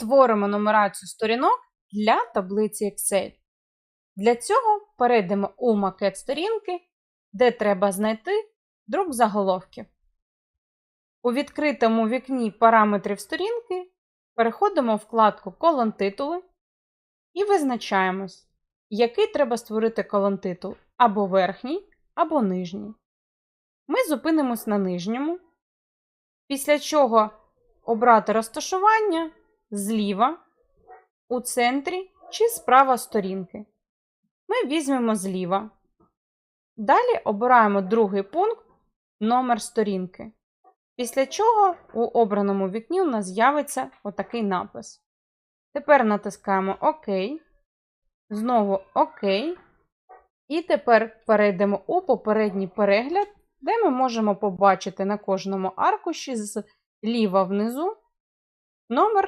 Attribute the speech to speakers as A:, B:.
A: Створимо нумерацію сторінок для таблиці Excel. Для цього перейдемо у макет сторінки, де треба знайти друк заголовків. У відкритому вікні параметрів сторінки переходимо в вкладку Колон титули і визначаємось, який треба створити колон титул або верхній, або нижній. Ми зупинимось на нижньому, після чого обрати розташування зліва, у центрі чи справа сторінки. Ми візьмемо зліва. Далі обираємо другий пункт номер сторінки. Після чого у обраному вікні у нас з'явиться отакий напис. Тепер натискаємо ОК. Знову ОК. І тепер перейдемо у попередній перегляд, де ми можемо побачити на кожному аркуші зліва внизу номер